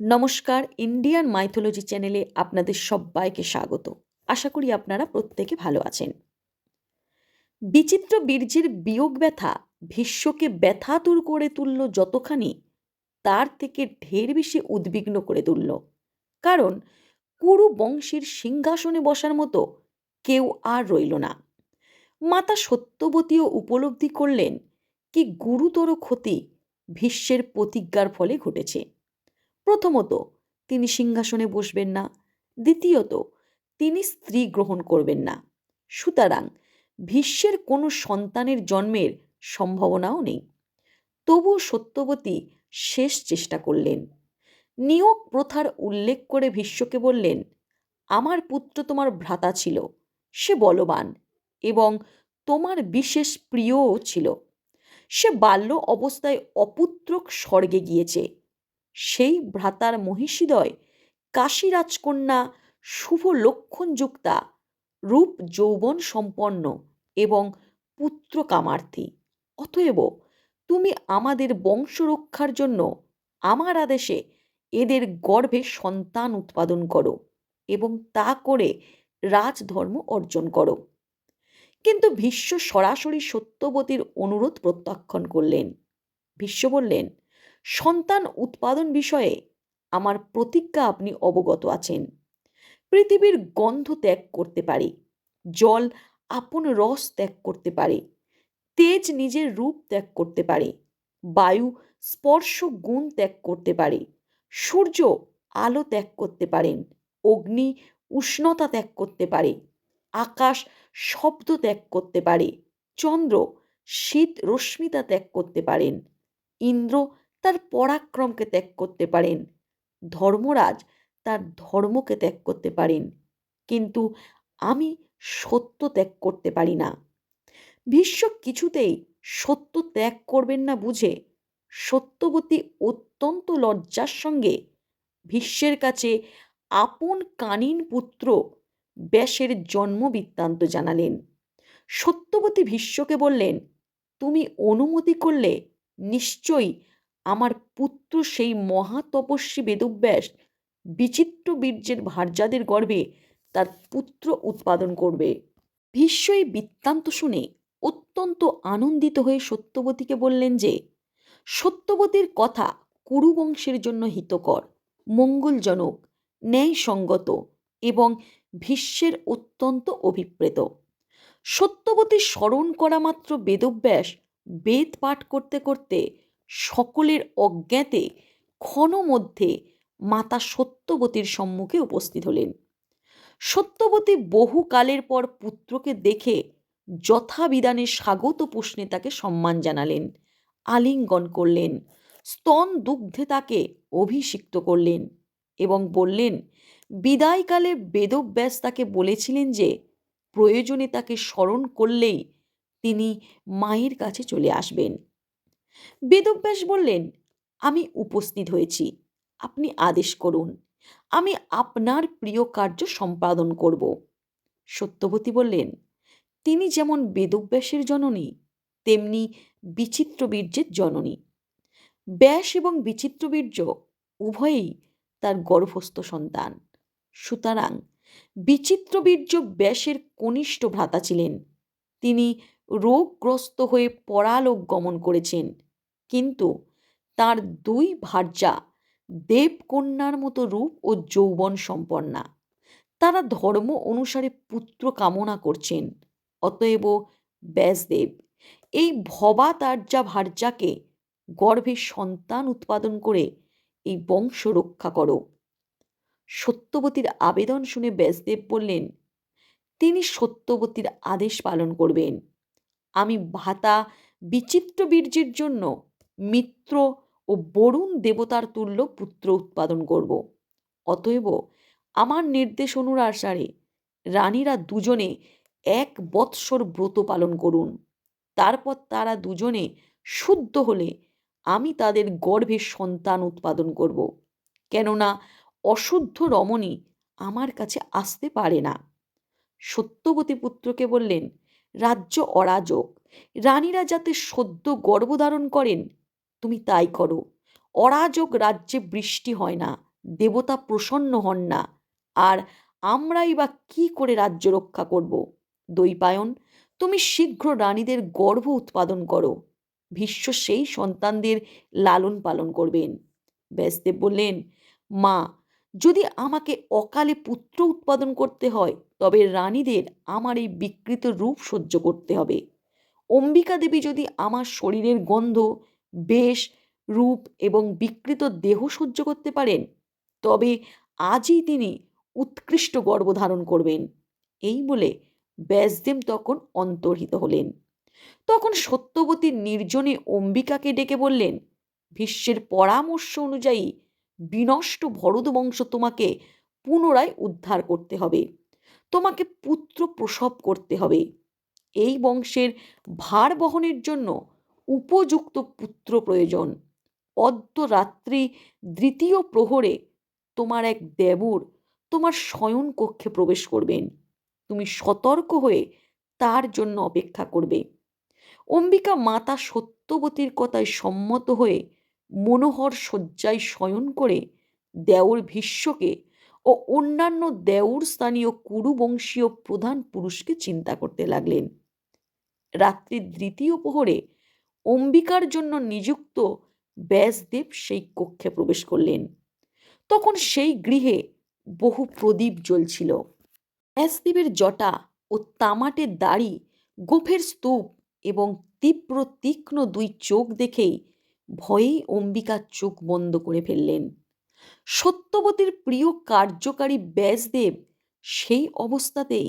নমস্কার Indian mythology চ্যানেলে আপনাদের সবাইকে স্বাগত। আশা করি আপনারা প্রত্যেকে ভালো আছেন। বিচিত্র বীর্যের বিয়োগ ব্যথা ভীষ্মকে ব্যথাতুর করে তুলল যতখানি, তার থেকে ঢের বেশি উদ্বিগ্ন করে তুলল। কারণ কুরু বংশের সিংহাসনে বসার মতো কেউ আর রইল না। মাতা সত্যবতীও উপলব্ধি করলেন, কি গুরুতর ক্ষতি ভীষ্মের প্রতিজ্ঞার ফলে ঘটেছে। প্রথমত, তিনি সিংহাসনে বসবেন না। দ্বিতীয়ত, তিনি স্ত্রী গ্রহণ করবেন না। সুতরাং, ভীষ্মের কোনো সন্তানের জন্মের সম্ভাবনাও নেই। তবু সত্যবতী শেষ চেষ্টা করলেন। নিয়োগ প্রথার উল্লেখ করে ভীষ্মকে বললেন, আমার পুত্র তোমার ভ্রাতা ছিল, সে বলবান এবং তোমার বিশেষ প্রিয়ও ছিল। সে বাল্য অবস্থায় অপুত্রক স্বর্গে গিয়েছে। সেই ভ্রাতার মহিষীদয় কাশী রাজকন্যা শুভ লক্ষণযুক্তা রূপ যৌবন সম্পন্ন এবং পুত্র কামার্থী। অতএব তুমি আমাদের বংশ রক্ষার জন্য আমার আদেশে এদের গর্ভে সন্তান উৎপাদন করো এবং তা করে রাজধর্ম অর্জন করো। কিন্তু ভীষ্ম সরাসরি সত্যবতীর অনুরোধ প্রত্যাখ্যান করলেন। ভীষ্ম বললেন সন্তান উৎপাদন বিষয়ে আমার প্রতিজ্ঞা আপনি অবগত আছেন। পৃথিবীর গন্ধ ত্যাগ করতে পারে, জল আপন রস ত্যাগ করতে পারে, তেজ নিজের রূপ ত্যাগ করতে পারে, বায়ু স্পর্শ গুণ ত্যাগ করতে পারে, সূর্য আলো ত্যাগ করতে পারেন, অগ্নি উষ্ণতা ত্যাগ করতে পারে, আকাশ শব্দ ত্যাগ করতে পারে, চন্দ্র শীত রশ্মিতা ত্যাগ করতে পারেন, ইন্দ্র তার পরাক্রমকে ত্যাগ করতে পারেন। ধর্মরাজ তার ধর্মকে ত্যাগ করতে পারেন। কিন্তু আমি সত্য ত্যাগ করতে পারি না। ভীষ্ম কিছুতেই সত্য ত্যাগ করবেন না বুঝে। সত্যবতী অত্যন্ত লজ্জার সঙ্গে ভীষ্মের কাছে আপন কানিন পুত্র ব্যাসের জন্ম বৃত্তান্ত জানালেন। সত্যবতী ভীষ্মকে বললেন, তুমি অনুমতি করলে নিশ্চয়ই আমার পুত্র সেই মহাতপস্বী বেদব্যাস বিচিত্র বীর্যের ভার্যাদের গর্ভে তার পুত্র উৎপাদন করবে। ভীষ্ম এই বৃত্তান্ত শুনে অত্যন্ত আনন্দিত হয়ে সত্যবতীকে বললেন যে, সত্যবতীর কথা কুরুবংশের জন্য হিতকর, মঙ্গলজনক, ন্যায়সঙ্গত এবং ভীষ্মের অত্যন্ত অভিপ্রেত। সত্যবতী স্মরণ করা মাত্র বেদব্যাস বেদ পাঠ করতে করতে সকলের অজ্ঞাতে ক্ষণ মধ্যে মাতা সত্যবতীর সম্মুখে উপস্থিত হলেন। সত্যবতী বহুকালের পর পুত্রকে দেখে যথাবিধানে স্বাগত প্রশ্নে তাকে সম্মান জানালেন, আলিঙ্গন করলেন, স্তন দুগ্ধে তাকে অভিষিক্ত করলেন এবং বললেন, বিদায়কালে বেদব্যাস তাকে বলেছিলেন যে, প্রয়োজনে তাকে স্মরণ করলেই তিনি মায়ের কাছে চলে আসবেন। বেদব্যাস বললেন, আমি উপস্থিত হয়েছি। আপনি আদেশ করুন। আমি আপনার প্রিয় কার্য সম্পাদন করব। সত্যবতী বললেন, তিনি যেমন বেদব্যাসের জননী, তেমনি বিচিত্র বীর্যের জননী। ব্যাস এবং বিচিত্র বীর্য উভয়েই তার গর্ভস্থ সন্তান। সুতরাং বিচিত্র বীর্য ব্যাসের কনিষ্ঠ ভ্রাতা ছিলেন। তিনি রোগগ্রস্ত হয়ে পরালোক গমন করেছেন। কিন্তু তার দুই ভার্যা দেবকন্যার মতো রূপ ও যৌবন সম্পন্না। তারা ধর্ম অনুসারে পুত্র কামনা করছেন, অতএব ব্যাসদেব, এই ভবা তার্যা ভার্যাকে গর্ভে সন্তান উৎপাদন করে এই বংশ রক্ষা করো। সত্যবতীর আবেদন শুনে ব্যাসদেব বললেন, তিনি সত্যবতীর আদেশ পালন করবেন। আমি ভাতা বিচিত্র বীর্যের জন্য মিত্র ও বরুণ দেবতার তুল্য পুত্র উৎপাদন করব। অতএব আমার নির্দেশ অনুসারে রানীরা দুজনে এক বৎসর ব্রত পালন করুন। তারপর তারা দুজনে শুদ্ধ হলে আমি তাদের গর্ভে সন্তান উৎপাদন করব। কেননা অশুদ্ধ রমণী আমার কাছে আসতে পারে না। সত্যবতী পুত্রকে বললেন, রাজ্য অরাজক, রানীরা যাতে সদ্য গর্ভধারণ করেন তুমি তাই করো। অরাজক রাজ্যে বৃষ্টি হয় না, দেবতা প্রসন্ন হন না। আর আমরাই বা কি করে রাজ্য রক্ষা করব? দৈপায়ন, তুমি শীঘ্র রানীদের গর্ভ উৎপাদন করো। ভীষ্ম সেই সন্তানদের লালন পালন করবেন। ব্যাসদেব বললেন, মা, যদি আমাকে অকালে পুত্র উৎপাদন করতে হয়, তবে রানীদের আমার এই বিকৃত রূপ সহ্য করতে হবে। অম্বিকা দেবী যদি আমার শরীরের গন্ধ বেশ রূপ এবং বিকৃত দেহ সহ্য করতে পারেন, তবে আজই তিনি উৎকৃষ্ট গর্ব ধারণ করবেন। এই বলে ব্যাসদেব তখন অন্তর্হিত হলেন। তখন সত্যবতী নির্জনে অম্বিকাকে ডেকে বললেন, ভীষ্মের পরামর্শ অনুযায়ী বিনষ্ট ভরত বংশ তোমাকে পুনরায় উদ্ধার করতে হবে। তোমাকে পুত্র প্রসব করতে হবে। এই বংশের ভার বহনের জন্য উপযুক্ত পুত্র প্রয়োজন। অদ্যরাত্রি দ্বিতীয় প্রহরে তোমার এক দেবর তোমার শয়ন কক্ষে প্রবেশ করবেন। তুমি সতর্ক হয়ে তার জন্য অপেক্ষা করবে। অম্বিকা মাতা সত্যবতীর কথায় সম্মত হয়ে মনোহর শয্যায় শয়ন করে দেওর ভীষ্মকে ও অন্যান্য দেওর স্থানীয় কুরুবংশীয় প্রধান পুরুষকে চিন্তা করতে লাগলেন। রাত্রির দ্বিতীয় প্রহরে অম্বিকার জন্য নিযুক্ত ব্যাসদেব সেই কক্ষে প্রবেশ করলেন। তখন সেই গৃহে বহু প্রদীপ জ্বলছিল। ব্যাসদেবের জটা ও তামাটে দাড়ি, গোফের স্তূপ এবং তীব্র তীক্ষ্ণ দুই চোখ দেখেই ভয়েই অম্বিকা চোখ বন্ধ করে ফেললেন। সত্যবতীর প্রিয় কার্যকারী ব্যাসদেব সেই অবস্থাতেই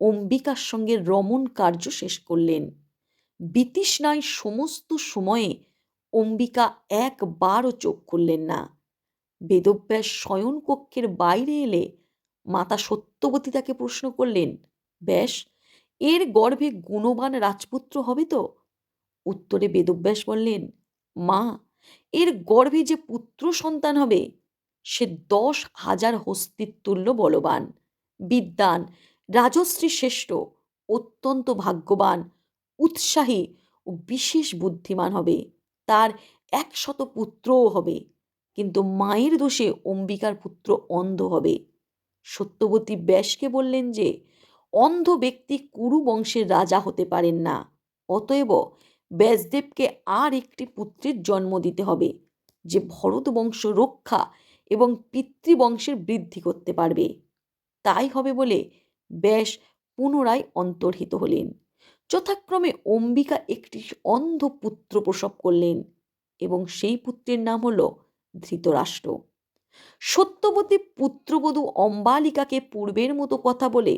অম্বিকার সঙ্গে রমণ কার্য শেষ করলেন। বিতৃষ্ণায় সমস্ত সময়ে অম্বিকা একবারও চোখ খুললেন না। বেদব্যাস শয়ন কক্ষের বাইরে এলে মাতা সত্যবতী তাকে প্রশ্ন করলেন, ব্যাস, এর গর্ভে গুণবান রাজপুত্র হবে তো? উত্তরে বেদব্যাস বললেন, মা, এর গর্ভে যে পুত্র সন্তান হবে, সে দশ হাজার হস্তির তুল্য বলবান। বিদ্যান, রাজশ্রী শ্রেষ্ঠ, অত্যন্ত ভাগ্যবান উৎসাহী ও বিশেষ বুদ্ধিমান হবে। তার একশত পুত্রও হবে। কিন্তু মায়ের দোষে অম্বিকার পুত্র অন্ধ হবে। সত্যবতী ব্যাসকে বললেন যে, অন্ধ ব্যক্তি কুরু বংশের রাজা হতে পারেন না। অতএব ব্যাসদেবকে আর একটি পুত্রের জন্ম দিতে হবে, যে ভরত বংশ রক্ষা এবং পিতৃবংশের বৃদ্ধি করতে পারবে। তাই হবে বলে ব্যাস পুনরায় অন্তর্হিত হলেন। যথাক্রমে অম্বিকা একটি অন্ধ পুত্র প্রসব করলেন এবং সেই পুত্রের নাম হল ধৃতরাষ্ট্র। সত্যবতী পুত্রবধূ অম্বালিকাকে পূর্বের মতো কথা বলে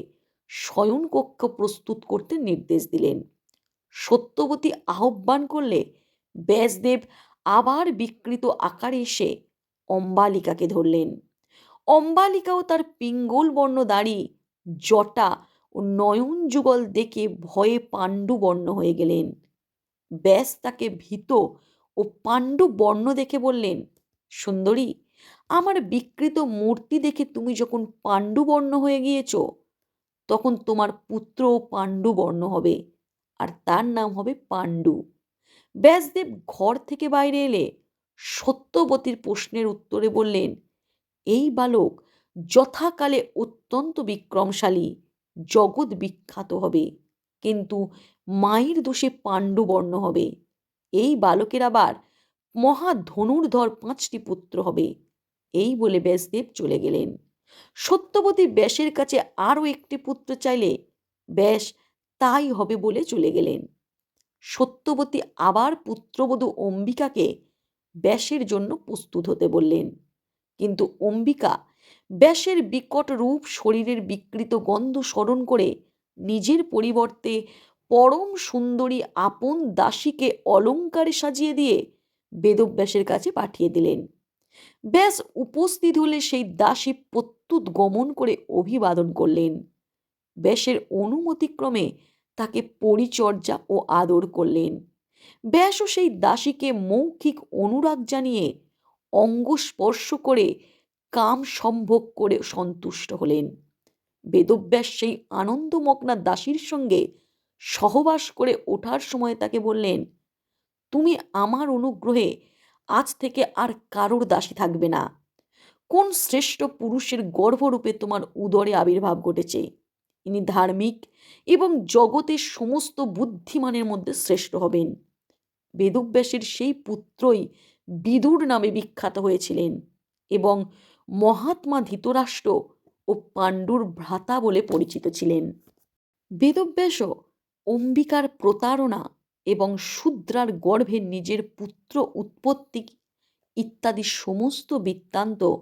শয়নকক্ষ প্রস্তুত করতে নির্দেশ দিলেন। সত্যবতী আহ্বান করলে ব্যাসদেব আবার বিকৃত আকারে এসে অম্বালিকাকে ধরলেন। অম্বালিকাও তার পিঙ্গল বর্ণ দাড়ি, জটা ও নয়ন যুগল দেখে ভয়ে পাণ্ডু বর্ণ হয়ে গেলেন। ব্যাস তাকে ভীত ও পাণ্ডু বর্ণ দেখে বললেন, সুন্দরী, আমার বিকৃত মূর্তি দেখে তুমি যখন পাণ্ডুবর্ণ হয়ে গিয়েছ, তখন তোমার পুত্র পাণ্ডুবর্ণ হবে, আর তার নাম হবে পাণ্ডু ব্যাসদেব ঘর থেকে বাইরে এলে সত্যবতীর প্রশ্নের উত্তরে বললেন, এই বালক যথাকালে অত্যন্ত বিক্রমশালী জগৎ বিখ্যাত হবে, কিন্তু মায়ের দোষে পাণ্ডুবর্ণ হবে। এই বালকের আবার মহা ধনুর্ধর পাঁচটি পুত্র হবে। এই বলে ব্যাসদেব চলে গেলেন। সত্যবতী ব্যাসের কাছে আরও একটি পুত্র চাইলে ব্যাস তাই হবে বলে চলে গেলেন। সত্যবতী আবার পুত্রবধূ অম্বিকাকে ব্যাসের জন্য প্রস্তুত হতে বললেন। কিন্তু অম্বিকা ব্যাসের বিকট রূপ শরীরের বিকৃত গন্ধ স্মরণ করে নিজের পরিবর্তে পরম সুন্দরী আপন দাসীকে অলঙ্কারে সাজিয়ে দিয়ে বেদব্যাসের কাছে পাঠিয়ে দিলেন। ব্যাস উপস্থিত হলে সেই দাসী প্রত্যুত গমন করে অভিবাদন করলেন। ব্যাসের অনুমতিক্রমে তাকে পরিচর্যা ও আদর করলেন। ব্যাসও সেই দাসীকে মৌখিক অনুরাগ জানিয়ে অঙ্গ স্পর্শ করে কাম সম্ভোগ করে সন্তুষ্ট হলেন। বেদব্যাস সেই আনন্দমগ্না দাসীর সঙ্গে সহবাস করে ওঠার সময় তাকে বললেন, তুমি আমার অনুগ্রহে আজ থেকে আর কারোর দাসী থাকবে না। কোন শ্রেষ্ঠ পুরুষের গর্ভরূপে তোমার উদরে আবির্ভাব ঘটেছে? ইনি ধার্মিক এবং জগতের সমস্ত বুদ্ধিমানের মধ্যে শ্রেষ্ঠ হবেন। বেদব্যাসের সেই পুত্রই বিদুর নামে বিখ্যাত হয়েছিলেন এবং মহাত্মা ধৃতরাষ্ট্র ও পাণ্ডুর ভ্রাতা বলে পরিচিত ছিলেন। বেদব্যাসও অম্বিকার প্রতারণা এবং শূদ্রার গর্ভে নিজের পুত্র উৎপত্তি ইত্যাদি সমস্ত বৃত্তান্ত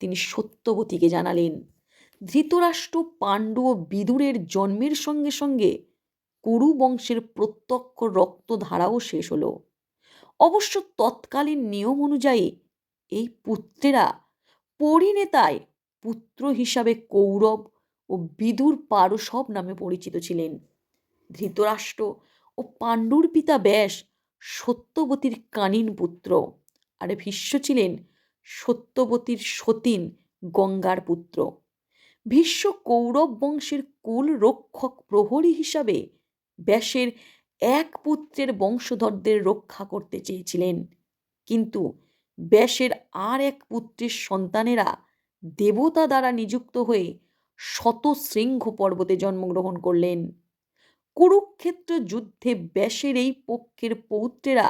তিনি সত্যবতীকে জানালেন। ধৃতরাষ্ট্র, পাণ্ডু ও বিদুরের জন্মের সঙ্গে সঙ্গে কুরু বংশের প্রত্যক্ষ রক্তধারাও শেষ হলো। অবশ্য তৎকালীন নিয়ম অনুযায়ী এই পুত্রেরা পরিণেতায় পুত্র হিসাবে কৌরব ও বিদুর পারসব নামে পরিচিত ছিলেন। ধৃতরাষ্ট্র ও পাণ্ডুর পিতা ব্যাস সত্যবতীর কানিন পুত্র, আর ভীষ্ম ছিলেন সত্যবতীর সতীন গঙ্গার পুত্র। ভীষ্ম কৌরব বংশের কুল রক্ষক প্রহরী হিসাবে ব্যাসের এক পুত্রের বংশধরদের রক্ষা করতে চেয়েছিলেন। কিন্তু ব্যাসের আর এক পুত্রের সন্তানেরা দেবতা দ্বারা নিযুক্ত হয়ে শত শৃঙ্খ পর্বতে জন্মগ্রহণ করলেন। কুরুক্ষেত্র যুদ্ধে ব্যাসের এই পক্ষের পৌত্রেরা,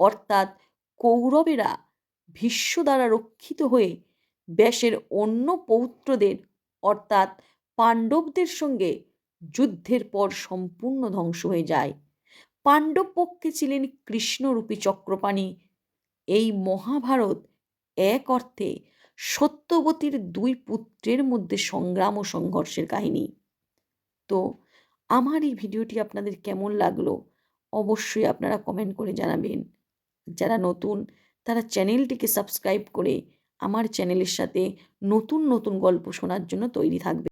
অর্থাৎ কৌরবেরা, ভীষ্ম দ্বারা রক্ষিত হয়ে ব্যাসের অন্য পৌত্রদের, অর্থাৎ পাণ্ডবদের সঙ্গে যুদ্ধের পর সম্পূর্ণ ধ্বংস হয়ে যায়। পাণ্ডব পক্ষে ছিলেন কৃষ্ণরূপী চক্রপাণি এই মহাভারত এক অর্থে সত্যবতীর দুই পুত্রের মধ্যে সংগ্রাম ও সংঘর্ষের কাহিনী। তো, আমার এই ভিডিওটি আপনাদের কেমন লাগল অবশ্যই আপনারা কমেন্ট করে জানাবেন। যারা নতুন, তারা চ্যানেলটিকে সাবস্ক্রাইব করে আমার চ্যানেলের সাথে নতুন নতুন গল্প শোনার জন্য তৈরি থাকবে।